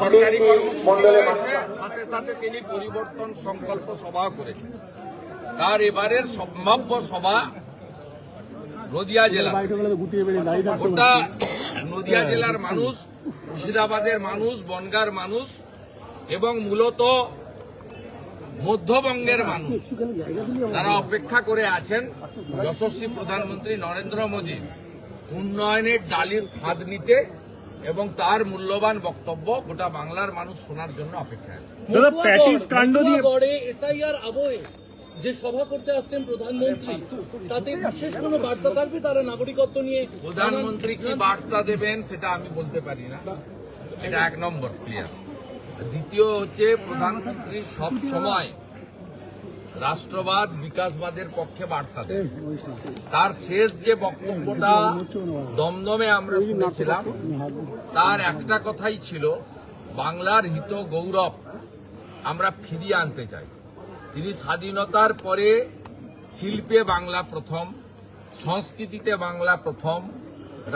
সরকারি কর্মসূচি রয়েছে সাথে সাথে তিনি পরিবর্তন সংকল্প সভাও করেছেন। তার এবারের সম্ভাব্য সভা নদিয়া জেলা। গোটা নদিয়া জেলার মানুষ মুর্শিদাবাদের মানুষ বনগার মানুষ এবং মূলত মধ্যবঙ্গের মানুষ তারা অপেক্ষা করে আছেন যশস্বী প্রধানমন্ত্রী নরেন্দ্র মোদী উন্নয়নের ডালির স্বাদ নিতে। এবং তার মূল্যবান বক্তব্য গোটা বাংলার মানুষ শোনার জন্য অপেক্ষা আছে। দাদা প্যাটিস কাণ্ড দিয়ে গড়ে এসআইআর আবহে যে সভা করতে আসছেন প্রধানমন্ত্রী তাতে বিশেষ কোনো বার্তা থাকবে? তারা নাগরিকত্ব নিয়ে প্রধানমন্ত্রী কি বার্তা দেবেন সেটা আমি বলতে পারি না। এটা এক নম্বর ক্লিয়ার দ্বিতীয় হচ্ছে প্রধানমন্ত্রী সব সময় রাষ্ট্রবাদ বিকাশবাদের পক্ষে বার্তা দেন তার শেষ যে বক্তব্যটা দমদমে আমরা শুনেছিলাম, তার একটা কথাই ছিল, বাংলার হিত গৌরব আমরা ফিরিয়ে আনতে চাই। তিনি স্বাধীনতার পরে শিল্পে বাংলা প্রথম, সংস্কৃতিতে বাংলা প্রথম,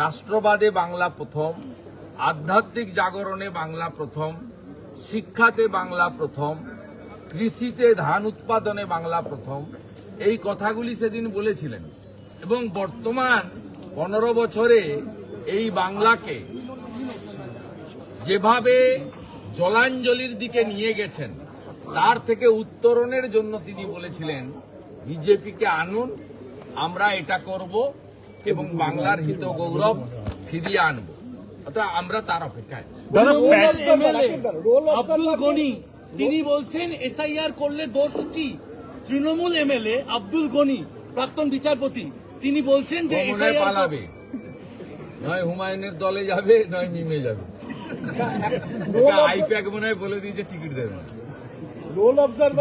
রাষ্ট্রবাদে বাংলা প্রথম, আধ্যাত্মিক জাগরণে বাংলা প্রথম, শিক্ষাতে বাংলা প্রথম কৃষিতে ধান উৎপাদনে বাংলা প্রথম। এই কথাগুলি সেদিন বলেছিলেন। এবং বর্তমান পনেরো বছরে এই বাংলাকে যেভাবে জলাঞ্জলির দিকে নিয়ে গেছেন তার থেকে উত্তরণের জন্য তিনি বলেছিলেন বিজেপিকে আনুন আমরা এটা করব এবং বাংলার হিত গৌরব ফিরিয়ে আনব। অর্থাৎ আমরা তার অপেক্ষায় তিনি বলছেন এসআইআর করলে দোষ কি তৃণমূল এমএলএ আব্দুল গনি প্রাক্তন বিচারপতি। তিনি বলছেন যে পালাবে। নয় হুমায়ুনের দলে যাবে নয় মিমে যাবে। আইপ্যাক মনে হয় বলে দিয়েছে টিকিট দেবে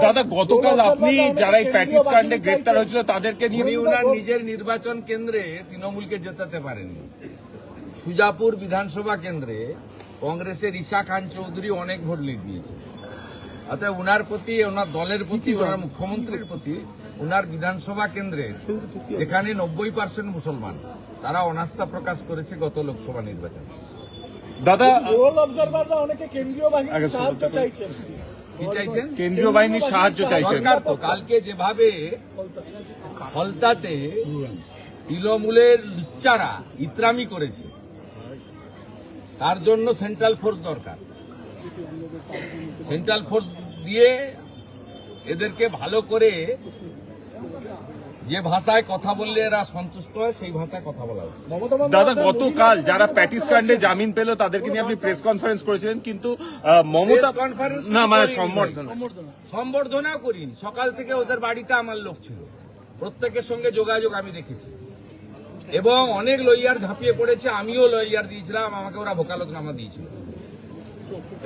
দাদা গতকাল আপনি যারা এই প্যাটিস কাণ্ডে গ্রেপ্তার হয়েছিল তাদেরকে নিয়ে তিনি ওনার নিজের নির্বাচন কেন্দ্রে তৃণমূলকে জেতাতে পারেননি। সুজাপুর বিধানসভা কেন্দ্রে কংগ্রেসের ঈশা খান চৌধুরী অনেক ভোট লিড দিয়েছে অতএব ওনার প্রতি ওনার দলের প্রতি ওনার মুখ্যমন্ত্রীর প্রতি ওনার বিধানসভা কেন্দ্রে যেখানে নব্বই পার্সেন্ট মুসলমান তারা অনাস্থা প্রকাশ করেছে গত লোকসভা নির্বাচনে। দাদা রোল অবজারভাররা অনেকে কেন্দ্রীয় বাহিনীর সাহায্য চাইছেন। কি চাইছেন? কেন্দ্রীয় বাহিনীর সাহায্য চাইছেন। সরকার তো কালকে যেভাবে ফলতাতে তৃণমূলের লুচ্চারা ইত্রামি করেছে তার জন্য সেন্ট্রাল ফোর্স দরকার। সেন্ট্রাল ফোর্স দিয়ে এদেরকে ভালো করে যে ভাষায় কথা বললে এরা সন্তুষ্ট হয় সেই ভাষায় কথা বলা উচিত। দাদা গতকাল যারা প্যাটিস কাণ্ডে জামিন পেল তাদেরকে নিয়ে আপনি প্রেস কনফারেন্স করেছিলেন কিন্তু মমতা conference না মানে করিনি। সম্বর্ধনা। সম্বর্ধনাও করিনি। সকাল থেকে ওদের বাড়িতে আমার লোক ছিল। প্রত্যেকের সঙ্গে যোগাযোগ আমি রেখেছি। এবং অনেক লইয়ার ঝাঁপিয়ে পড়েছে আমিও লইয়ার দিয়েছিলাম আমাকে ওরা ভোকালতনামা দিয়েছিল।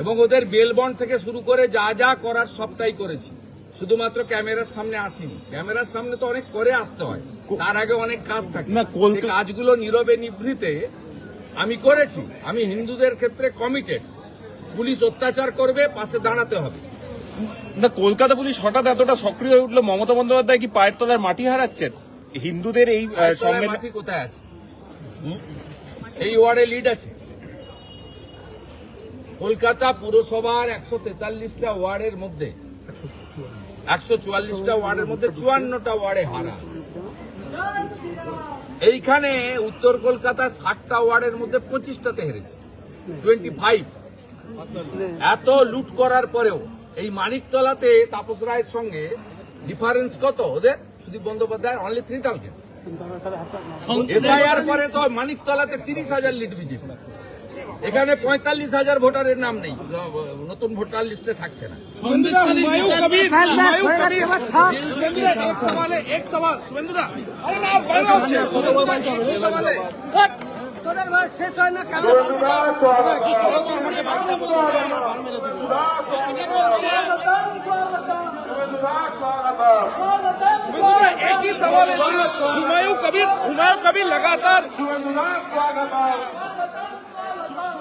এবং ওদের বেলবন্ড থেকে শুরু করে যা যা করার সবটাই করেছি। শুধুমাত্র ক্যামেরার সামনে আসিনি। ক্যামেরার সামনে তো অনেক করে আসতে হয়। তার আগে অনেক কাজ থাকে। কাজগুলো নীরবে নিভৃতে আমি করেছি। আমি হিন্দুদের ক্ষেত্রে কমিটেড পুলিশ অত্যাচার করবে পাশে দাঁড়াতে হবে। না কলকাতা পুলিশ হঠাৎ এতটা সক্রিয় হয়ে উঠল মমতা বন্দ্যোপাধ্যায় কি পায়ের তলার মাটি হারাচ্ছেন? হিন্দুদের এই সম্মেলন মাটি কোথায় আছে? এই ওয়ার্ডে লিড আছে। কলকাতা পুরসভার একশো তেতাল্লিশটা ওয়ার্ডের মধ্যে একশো চুয়াল্লিশটা ওয়ার্ডের মধ্যে চুয়ান্নটা ওয়ার্ডে হারা। এইখানে উত্তর কলকাতা ষাটটা ওয়ার্ডের মধ্যে পঁচিশটাতে হেরেছে টোয়েন্টি ফাইভ এত লুট করার পরেও এই মানিকতলাতে তাপস রায়ের সঙ্গে ডিফারেন্স কত? ওদের? Sudip Bandyopadhyay only three thousand SIR পরে তো মানিকতলাতে তিরিশ হাজার লিড বিজেপি। এখানে পঁয়তাল্লিশ হাজার ভোটারের নাম নেই নতুন ভোটার লিস্টে থাকছে না एक ही सवाल है हुमायूं कबीर हुमायूं कबीर लगातार